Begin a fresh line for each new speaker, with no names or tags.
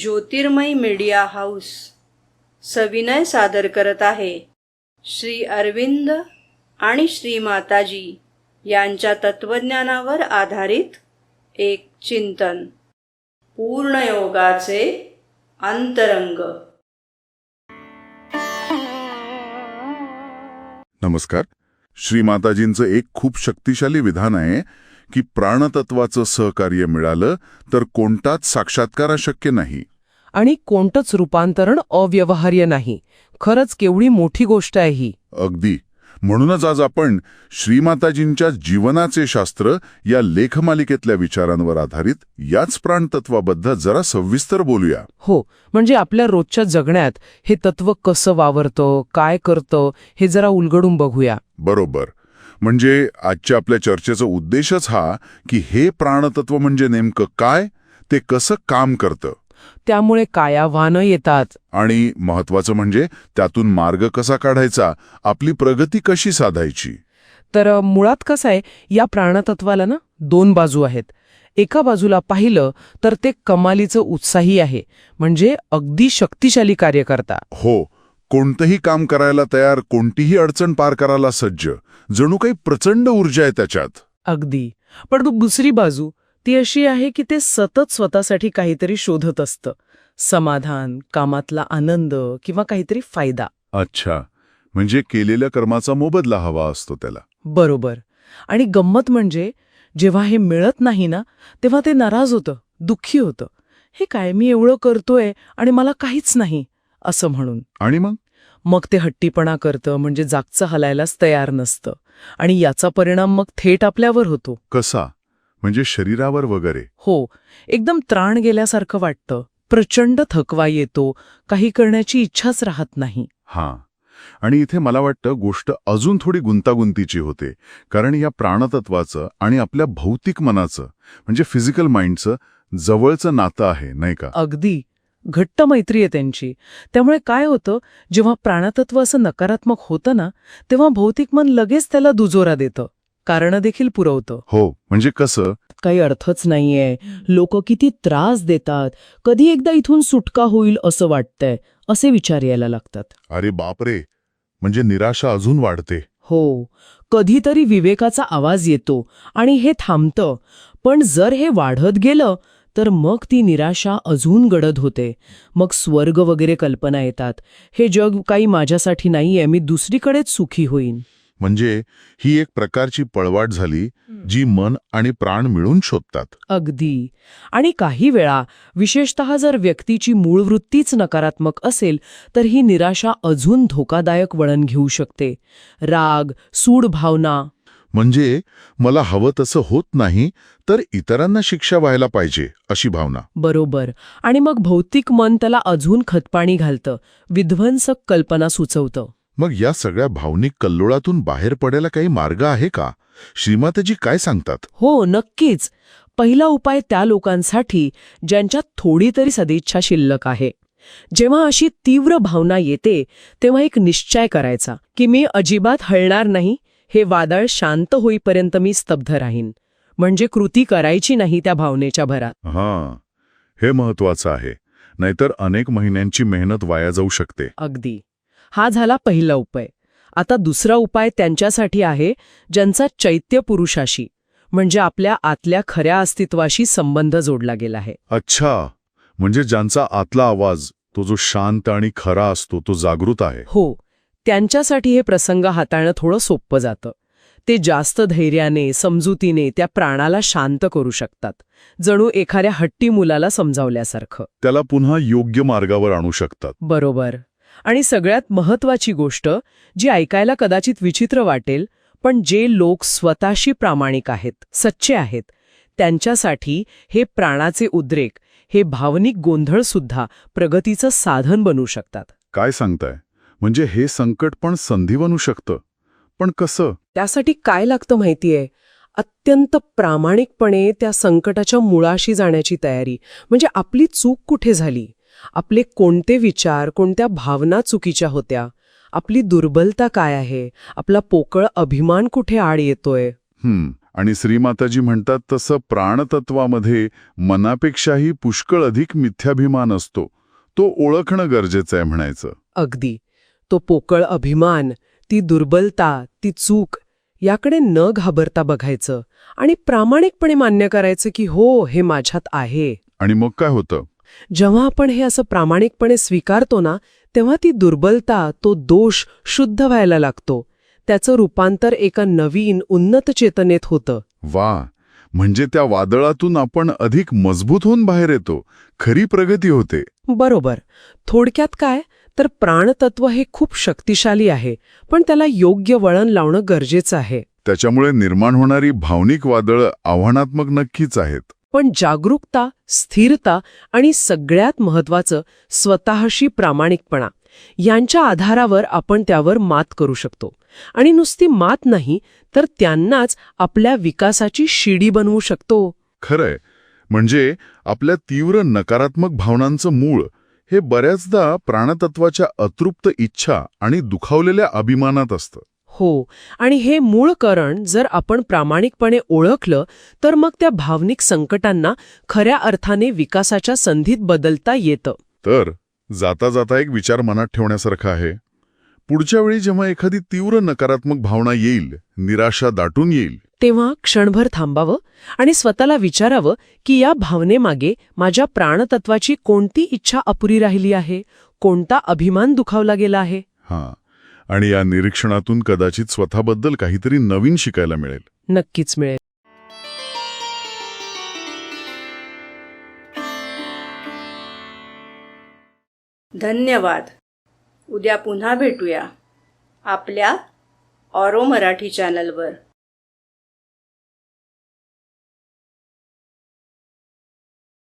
ज्योतिर्मय media house सविनय सादर करत आहे. श्री अरविंद आणि श्री माताजी यांच्या तत्वज्ञानावर आधारित एक चिंतन. पूर्णयोगाचे अंतरंग.
नमस्कार. श्रीमाताजींचं एक खूप शक्तिशाली विधान आहे की प्राणतत्वाचं सहकार्य मिळालं तर कोणताच साक्षात्कार शक्य नाही.
आणि कोणतंच रूपांतरण अव्यवहार्य नाही. खरंच केवढी मोठी गोष्ट आहे ही.
अगदी. म्हणूनच आज आपण श्रीमाताजींच्या जीवनाचे शास्त्र या लेखमालिकेतल्या विचारांवर आधारित याच प्राणतत्वाबद्दल जरा सविस्तर बोलूया.
हो म्हणजे आपल्या रोजच्या जगण्यात हे तत्व कसं वावरतं काय करतं हे जरा उलगडून बघूया.
बरोबर. म्हणजे आजच्या आपल्या चर्चेचा उद्देशच हा की हे प्राणतत्व म्हणजे नेमकं काय ते कसं काम करतं?
त्यामुळे काय आव्हानं येतात.
आणि महत्वाचं म्हणजे त्यातून मार्ग कसा काढायचा? आपली प्रगती कशी साधायची?
तर मुळात कसं आहे या प्राणतत्वाला ना दोन बाजू आहेत. एका बाजूला पाहिलं तर ते कमालीचं उत्साही आहे म्हणजे अगदी शक्तिशाली कार्यकर्ता.
हो कोणतंही काम करायला तयार कोणतीही अडचण पार करायला सज्ज. जणू काही प्रचंड ऊर्जा आहे त्याच्यात.
अगदी. पण दुसरी बाजू ती अशी आहे की ते सतत स्वतःसाठी काहीतरी शोधत असतं. समाधान कामातला आनंद किंवा काहीतरी फायदा.
अच्छा. म्हणजे केलेल्या कर्माचा मोबदला हवा असतो त्याला.
बरोबर. आणि गंमत म्हणजे जेव्हा हे मिळत नाही ना तेव्हा ते नाराज होतं दुःखी होतं. हे काय मी एवढं करतोय आणि मला काहीच नाही असं म्हणून.
आणि मग?
मग ते हट्टीपणा करतं म्हणजे जागचं हलायलाच तयार नसतं. आणि याचा परिणाम मग थेट आपल्यावर होतो.
कसा? म्हणजे शरीरावर वगैरे.
हो एकदम त्राण गेल्यासारखं वाटतं. प्रचंड थकवा येतो. काही करण्याची इच्छाच राहत नाही.
हां. आणि इथे मला वाटतं गोष्ट अजून थोडी गुंतागुंतीची होते. कारण या प्राणतत्वाचं आणि आपल्या भौतिक मनाचं म्हणजे फिजिकल माइंडचं जवळचं नातं आहे नाही का?
अगदी. घट्ट मैत्री आहे त्यांची. त्यामुळे काय होतं जेव्हा प्राणतत्व असं नकारात्मक होतं ना तेव्हा भौतिक मन लगेच त्याला दुजोरा देतं. कारणं देखील पुरवतं.
हो म्हणजे कसं?
काही अर्थच नाहीये. लोक किती त्रास देतात. कधी एकदा इथून सुटका होईल असं वाटतंय असे विचार यायला लागतात.
अरे बापरे! म्हणजे निराशा अजून वाढते.
हो कधीतरी विवेकाचा आवाज येतो आणि हे थांबतं. पण जर हे वाढत गेलं तर मग ती निराशा अजून गडद होते. मग स्वर्ग वगैरे कल्पना येतात. हे जग काही माझ्यासाठी नाहीये मी दुसरीकडेच सुखी होईन.
म्हणजे ही एक प्रकारची पळवाट झाली जी मन आणि प्राण मिळून शोधतात.
अगदी. आणि काही वेळा विशेषत जर व्यक्तीची मूळ वृत्तीच नकारात्मक असेल तर ही निराशा अजून धोकादायक वळण घेऊ शकते. राग सूड भावना.
म्हणजे मला हवं तसं होत नाही तर इतरांना शिक्षा व्हायला पाहिजे अशी भावना.
बरोबर. आणि मग भौतिक मन त्याला अजून खतपाणी घालतं विध्वंसक कल्पना सुचवतं.
मग या सगळ्या भावनिक कल्लोळातून बाहेर पडायला काही मार्ग आहे का? श्रीमाताजी काय सांगतात?
हो नक्कीच. पहिला उपाय त्या लोकांसाठी ज्यांच्यात थोडी तरी सदिच्छा शिल्लक आहे. जेव्हा अशी तीव्र भावना येते तेव्हा एक निश्चय करायचा की मी अजिबात हलणार नाही हे वादळ शांत होईपर्यंत मी स्तब्ध राहीन. म्हणजे कृती करायची नाही त्या भावनेच्या भरात.
हां. हे महत्वाचं आहे. नाहीतर अनेक महिन्यांची मेहनत वाया जाऊ शकते.
अगदी. हा झाला पहिला उपाय. आता दुसरा उपाय त्यांच्यासाठी आहे ज्यांचा चैत्य पुरुषाशी म्हणजे आपल्या आतल्या खऱ्या अस्तित्वाशी संबंध जोडला गेला आहे.
अच्छा. म्हणजे ज्यांचा आतला आवाज तो जो शांत आणि खरा असतो तो जागृत आहे.
हो. त्यांच्यासाठी हे प्रसंग हाताळणं थोडं सोपं जातं. ते जास्त धैर्याने समजुतीने त्या प्राणाला शांत करू शकतात जणू एखाद्या हट्टी मुलाला समजावल्यासारखं.
त्याला पुन्हा योग्य मार्गावर आणू शकतात.
बरोबर. आणि सगळ्यात महत्वाची गोष्ट जी ऐकायला कदाचित विचित्र वाटेल पण जे लोक स्वतःशी प्रामाणिक आहेत सच्चे आहेत त्यांच्यासाठी हे प्राणाचे उद्रेक हे भावनिक गोंधळ सुद्धा प्रगतीचं साधन बनू शकतात.
काय सांगताय? म्हणजे हे संकट पण संधी बनू शकतं. पण कसं?
त्यासाठी काय लागतं माहितीये? अत्यंत प्रामाणिकपणे त्या संकटाच्या मुळाशी जाण्याची तयारी. म्हणजे आपली चूक कुठे झाली? आपले कोणते विचार कोणत्या भावना चुकीच्या होत्या? आपली दुर्बलता काय आहे? आपला पोकळ अभिमान कुठे आड येतोय?
हम्म आणि श्रीमाताजी म्हणतात तसं प्राणतत्वामध्ये मनापेक्षाही पुष्कळ अधिक मिथ्याभिमान असतो. तो ओळखणं गरजेचं आहे म्हणायचं.
अगदी. तो पोकळ अभिमान ती दुर्बलता ती चूक याकडे न घाबरता बघायचं आणि प्रामाणिकपणे मान्य करायचं की हो हे माझ्यात आहे.
आणि मग काय होतं?
जेव्हा आपण हे असं प्रामाणिकपणे स्वीकारतो ना तेव्हा ती दुर्बलता तो दोष शुद्ध व्हायला लागतो. त्याचं रूपांतर एका नवीन उन्नत चेतनेत होतं.
वा! म्हणजे त्या वादळातून आपण अधिक मजबूत होऊन बाहेर येतो. खरी प्रगती होते.
बरोबर. थोडक्यात काय? तर प्राणतत्व हे खूप शक्तिशाली आहे पण त्याला योग्य वळण लावणं गरजेचं आहे.
त्याच्यामुळे निर्माण होणारी भावनिक वादळं आव्हानात्मक नक्कीच आहेत.
पण जागरूकता स्थिरता आणि सगळ्यात महत्वाचं स्वतःशी प्रामाणिकपणा. यांच्या आधारावर आपण त्यावर मात करू शकतो. आणि नुसती मात नाही तर त्यांनाच आपल्या विकासाची शिडी बनवू शकतो.
खरंय. म्हणजे आपल्या तीव्र नकारात्मक भावनांचं मूळ हे बऱ्याचदा प्राणतत्वाच्या अतृप्त इच्छा आणि दुखावलेल्या अभिमानात असतं.
हो. आणि हे मूळ कारण जर आपण प्रामाणिकपणे ओळखलं तर मग त्या भावनिक संकटांना खऱ्या अर्थाने विकासाच्या संधीत बदलता येतं.
तर जाता जाता एक विचार मनात ठेवण्यासारखा आहे. पुढच्या वेळी जेव्हा एखादी तीव्र नकारात्मक भावना येईल निराशा दाटून येईल.
तेव्हा क्षणभर थांबावं आणि स्वतःला विचारावं की या भावनेमागे माझ्या प्राणतत्वाची कोणती इच्छा अपुरी राहिली आहे? कोणता अभिमान दुखावला गेला आहे?
हां. आणि या निरीक्षणातून कदाचित स्वतःबद्दल काहीतरी नवीन शिकायला मिळेल.
नक्कीच मिळेल.
धन्यवाद. उद्या पुन्हा भेटूया आपल्या ऑरो मराठी चॅनलवर.